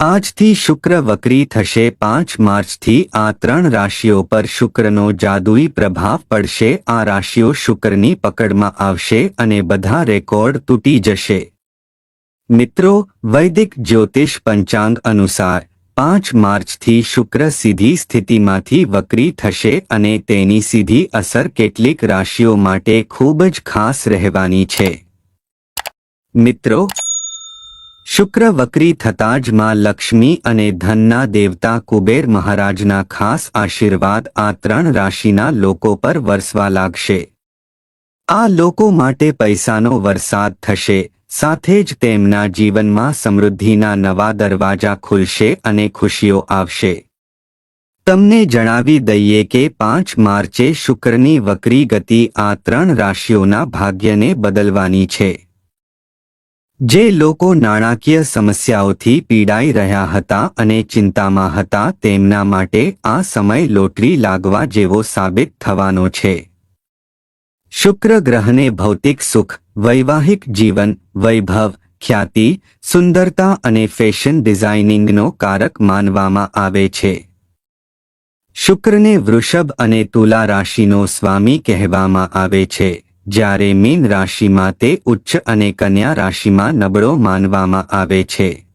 આજથી શુક્ર વક્રી થશે પાંચ માર્ચથી આ ત્રણ રાશિઓ પર શુક્રનો જાદુઈ પ્રભાવ પડશે, આ રાશિઓ શુક્રની પકડમાં આવશે અને બધા રેકોર્ડ તૂટી જશે. મિત્રો, વૈદિક જ્યોતિષ પંચાંગ અનુસાર, પાંચ માર્ચથી શુક્ર સીધી સ્થિતિમાંથી વક્રી થશે અને તેની સીધી અસર કેટલીક રાશિઓ માટે ખૂબ જ ખાસ રહેવાની છે. મિત્રો શુક્ર વક્રી થતાં જ માં લક્ષ્મી અને ધનના દેવતા કુબેર મહારાજના ખાસ આશીર્વાદ આ ત્રણ રાશિના લોકો પર વરસવા લાગશે. આ લોકો માટે પૈસાનો વરસાદ થશે, સાથે જ તેમના જીવનમાં સમૃદ્ધિના નવા દરવાજા ખુલશે અને ખુશીઓ આવશે. તમને જણાવી દઈએ કે પાંચ માર્ચે શુક્રની વક્રી ગતિ આ ત્રણ રાશિઓના ભાગ્યને બદલવાની છે. જે લોકો નાણાકીય સમસ્યાઓથી પીડાઈ રહ્યા હતા અને ચિંતામાં હતા તેમના માટે આ સમય લોટરી લાગવા જેવો સાબિત થવાનો છે. શુક્ર ગ્રહને ભૌતિક સુખ, વૈવાહિક જીવન, વૈભવ, ખ્યાતિ, સુંદરતા અને ફેશન ડિઝાઇનિંગનો કારક માનવામાં આવે છે. શુક્રને વૃષભ અને તુલા રાશિનો સ્વામી કહેવામાં આવે છે. જ્યારે મીન રાશિમાં તે ઉચ્ચ અને કન્યા રાશિમાં નબળો માનવામાં આવે છે.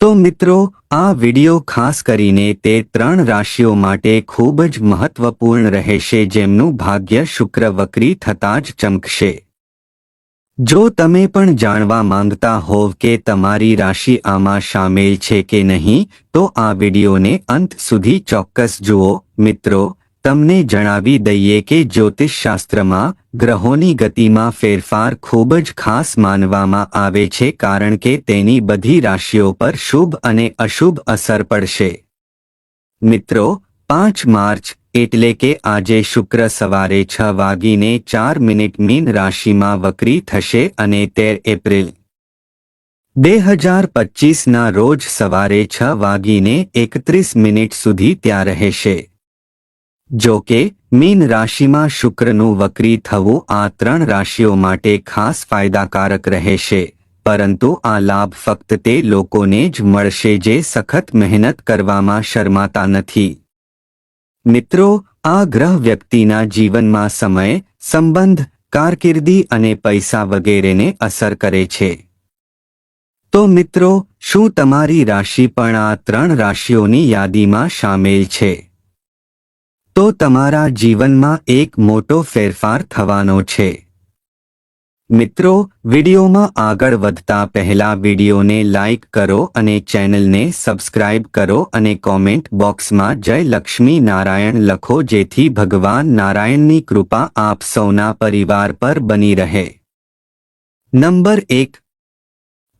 તો મિત્રો, આ વિડિયો ખાસ કરીને તે ત્રણ રાશિઓ માટે ખૂબ જ મહત્વપૂર્ણ રહેશે જેમનું ભાગ્ય શુક્ર વક્રી થતાં જ ચમકશે. જો તમે પણ જાણવા માંગતા હોવ કે તમારી રાશિ આમાં સામેલ છે કે નહીં, તો આ વિડિયોને અંત સુધી ચોક્કસ જુઓ. મિત્રો તમને જણાવી દઈએ કે જ્યોતિષશાસ્ત્રમાં ગ્રહોની ગતિમાં ફેરફાર ખૂબ જ ખાસ માનવામાં આવે છે કારણ કે તેની બધી રાશિઓ પર શુભ અને અશુભ અસર પડશે. મિત્રો, પાંચ માર્ચ એટલે કે આજે શુક્ર સવારે છ વાગીને ચાર મિનિટ મીન રાશિમાં વક્રી થશે અને તેર એપ્રિલ. બે હજાર પચીસના રોજ સવારે છ વાગીને એકત્રીસ મિનિટ સુધી ત્યાં રહેશે. જો કે, મીન રાશિમાં શુક્રનું વક્રી થવું આ ત્રણ રાશિઓ માટે ખાસ ફાયદાકારક રહેશે. પરંતુ આ લાભ ફક્ત તે લોકોને જ મળશે જે સખત મહેનત કરવામાં શરમાતા નથી. મિત્રો, આ ગ્રહ વ્યક્તિના જીવનમાં સમય, સંબંધ, કારકિર્દી અને પૈસા વગેરેને અસર કરે છે. તો મિત્રો, શું તમારી રાશિ પણ આ ત્રણ રાશિઓની યાદીમાં સામેલ છે? તો તમારા જીવનમાં એક મોટો ફેરફાર થવાનો છે. મિત્રો, વિડીયોમાં આગળ વધતા પહેલા વિડીયોને લાઇક કરો અને ચેનલને સબસ્ક્રાઇબ કરો અને કોમેન્ટ બોક્સમાં જય લક્ષ્મી નારાયણ લખો જેથી ભગવાન નારાયણની કૃપા આપ સૌના પરિવાર પર બની રહે. નંબર એક.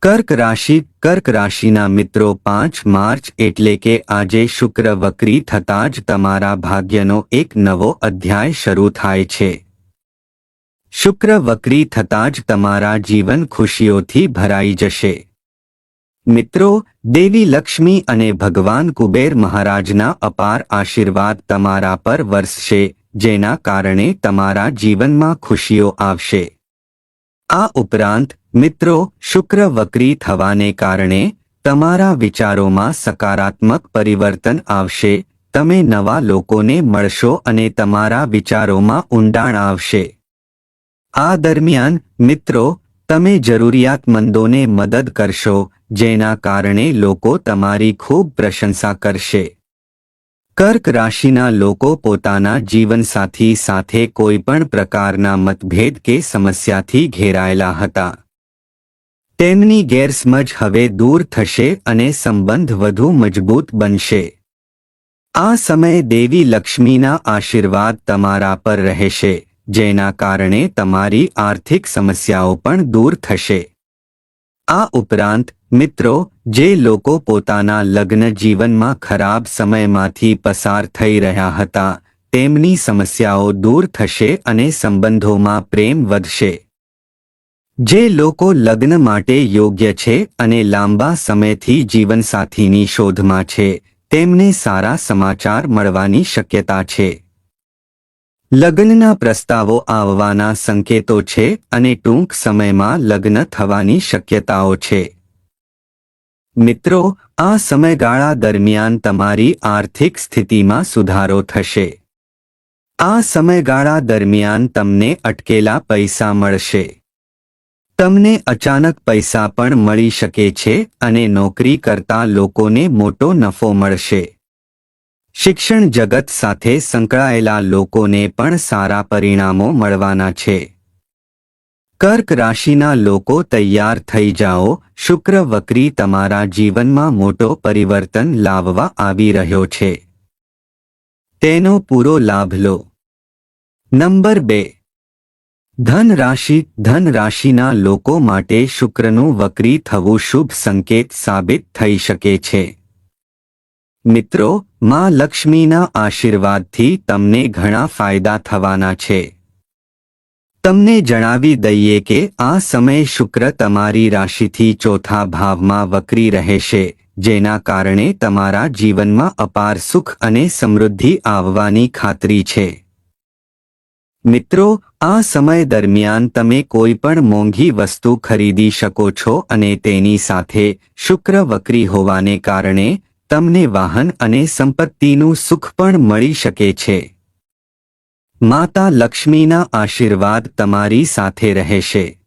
કર્ક રાશિ કર્ક રાશિના મિત્રો, પાંચ માર્ચ એટલે કે આજે શુક્ર વક્રી થતાં જ તમારા ભાગ્યનો એક નવો અધ્યાય શરૂ થાય છે. શુક્ર વક્રી થતાં જ તમારા જીવન ખુશીઓથી ભરાઈ જશે. મિત્રો, દેવી લક્ષ્મી અને ભગવાન કુબેર મહારાજના અપાર આશીર્વાદ તમારા પર વરસશે, જેના કારણે તમારા જીવનમાં ખુશીઓ આવશે. આ ઉપરાંત, મિત્રો, શુક્ર વક્રી થવાને કારણે તમારા વિચારોમાં સકારાત્મક પરિવર્તન આવશે, તમે નવા લોકોને મળશો અને તમારા વિચારોમાં ઊંડાણ આવશે. આ દરમિયાન, મિત્રો, તમે જરૂરિયાતમંદોને મદદ કરશો, જેના કારણે લોકો તમારી ખૂબ પ્રશંસા કરશે. કર્ક રાશિના લોકો પોતાના જીવનસાથી સાથે કોઈ પણ પ્રકારના મતભેદ કે સમસ્યાથી ઘેરાયેલા હતા. તેમની ગેરસમજ હવે દૂર થશે અને સંબંધ વધુ મજબૂત બનશે. આ સમયે દેવી લક્ષ્મીના આશીર્વાદ તમારા પર રહેશે, જેના કારણે તમારી આર્થિક સમસ્યાઓ પણ દૂર થશે. આ ઉપરાંત મિત્રો, જે લોકો પોતાના લગ્ન જીવનમાં ખરાબ સમયમાંથી પસાર થઈ રહ્યા હતા, તેમની સમસ્યાઓ દૂર થશે અને સંબંધોમાં પ્રેમ વધશે. જે લોકો લગ્ન માટે યોગ્ય છે અને લાંબા સમયથી જીવનસાથીની શોધમાં છે, તેમને સારા સમાચાર મળવાની શક્યતા છે. લગ્નના પ્રસ્તાવો આવવાના સંકેતો છે અને ટૂંક સમયમાં લગ્ન થવાની શક્યતાઓ છે. મિત્રો, આ સમયગાળા દરમિયાન તમારી આર્થિક સ્થિતિમાં સુધારો થશે. આ સમયગાળા દરમિયાન તમને અટકેલા પૈસા મળશે. તમને અચાનક પૈસા પણ મળી શકે છે અને નોકરી કરતા લોકોને મોટો નફો મળશે. શિક્ષણ જગત સાથે સંકળાયેલા લોકોને પણ સારા પરિણામો મળવાના છે. કર્ક રાશિના લોકો તૈયાર થઈ જાઓ. શુક્ર વક્રી તમારા જીવનમાં મોટો પરિવર્તન લાવવા આવી રહ્યો છે. તેનો પૂરો લાભ લો. નંબર બે. ધન રાશિ. ધન રાશિના લોકો માટે શુક્રનું વક્રી થવું શુભ સંકેત સાબિત થઈ શકે છે. મિત્રો, માં લક્ષ્મીના આશીર્વાદથી તમને ઘણા ફાયદા થવાના છે. તમને જણાવી દઈએ કે આ સમય શુક્ર તમારી રાશિથી ચોથા ભાવમાં વકરી રહેશે, જેના કારણે તમારા જીવનમાં અપાર સુખ અને સમૃદ્ધિ આવવાની ખાતરી છે. મિત્રો, આ સમય દરમિયાન તમે કોઈ પણ મોંઘી વસ્તુ ખરીદી શકો છો અને તેની સાથે શુક્ર વક્રી હોવાને કારણે તમને વાહન અને સંપત્તિનું સુખ પણ મળી શકે છે. માતા લક્ષ્મીના આશીર્વાદ તમારી સાથે રહેશે.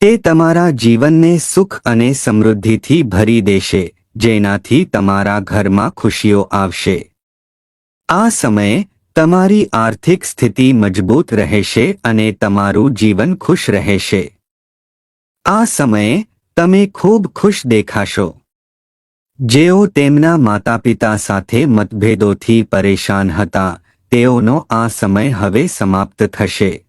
તે તમારા જીવનને સુખ અને સમૃદ્ધિથી ભરી દેશે, જેનાથી તમારા ઘરમાં ખુશીઓ આવશે. આ સમયે તમારી આર્થિક સ્થિતિ મજબૂત રહેશે અને તમારું જીવન ખુશ રહેશે. આ સમયે તમે ખૂબ ખુશ દેખાશો. જેઓ તેમના માતાપિતા સાથે મતભેદોથી પરેશાન હતા તેઓનો આ સમય હવે સમાપ્ત થશે.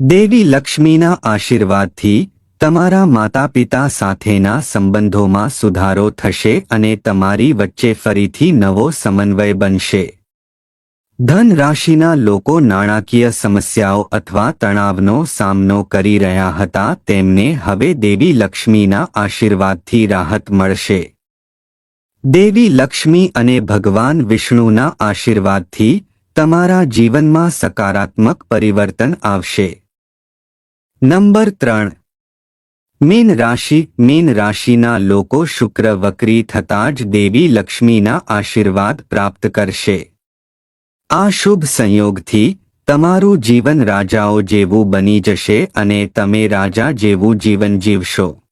દેવી લક્ષ્મીના આશીર્વાદથી તમારા માતા પિતા સાથેના સંબંધોમાં સુધારો થશે અને તમારી વચ્ચે ફરીથી નવો સમન્વય બનશે. ધન લોકો નાણાકીય સમસ્યાઓ અથવા તણાવનો સામનો કરી રહ્યા હતા તેમને હવે દેવી લક્ષ્મીના આશીર્વાદથી રાહત મળશે. દેવી લક્ષ્મી અને ભગવાન વિષ્ણુના આશીર્વાદથી તમારા જીવનમાં સકારાત્મક પરિવર્તન આવશે. નંબર ત્રણ. મીન રાશિ, મીન રાશિના લોકો શુક્ર વક્રી થતાં જ દેવી લક્ષ્મીના આશીર્વાદ પ્રાપ્ત કરશે. આ શુભ સંયોગથી, તમારું જીવન રાજાઓ જેવું બની જશે અને તમે રાજા જેવું જીવન જીવશો.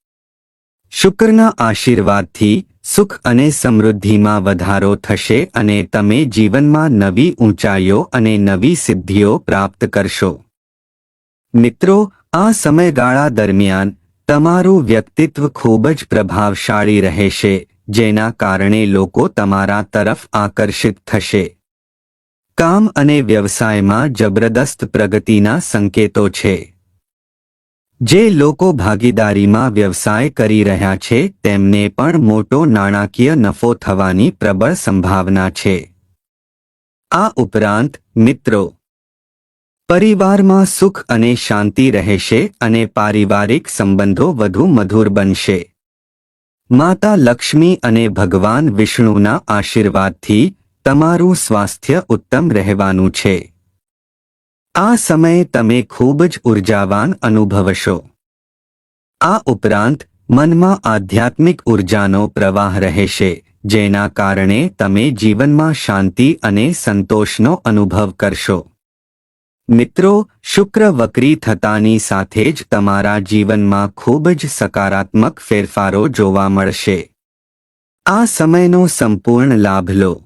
શુક્રના આશીર્વાદથી સુખ અને સમૃદ્ધિમાં વધારો થશે અને તમે જીવનમાં નવી ઊંચાઈઓ અને નવી સિદ્ધિઓ પ્રાપ્ત કરશો. મિત્રો, આ સમયગાળા દરમિયાન તમારું વ્યક્તિત્વ ખૂબ જ પ્રભાવશાળી રહેશે, જેના કારણે લોકો તમારા તરફ આકર્ષિત થશે. કામ અને વ્યવસાયમાં જબરદસ્ત પ્રગતિના સંકેતો છે. જે લોકો ભાગીદારીમાં વ્યવસાય કરી રહ્યા છે, તેમને પણ મોટો નાણાકીય નફો થવાની પ્રબળ સંભાવના છે. આ ઉપરાંત, મિત્રો, પરિવારમાં સુખ અને શાંતિ રહેશે અને પારિવારિક સંબંધો વધુ મધુર બનશે. માતા લક્ષ્મી અને ભગવાન વિષ્ણુના આશીર્વાદથી તમારું સ્વાસ્થ્ય ઉત્તમ રહેવાનું છે. આ સમયે તમે ખૂબ જ ઉર્જાવાન અનુભવશો. આ ઉપરાંત, મનમાં આધ્યાત્મિક ઉર્જાનો પ્રવાહ રહેશે, જેના કારણે તમે જીવનમાં શાંતિ અને સંતોષનો અનુભવ કરશો. મિત્રો, શુક્ર વક્રી થતાની સાથે જ તમારા જીવનમાં ખૂબ જ સકારાત્મક ફેરફારો જોવા મળશે. આ સમયનો સંપૂર્ણ લાભ લો.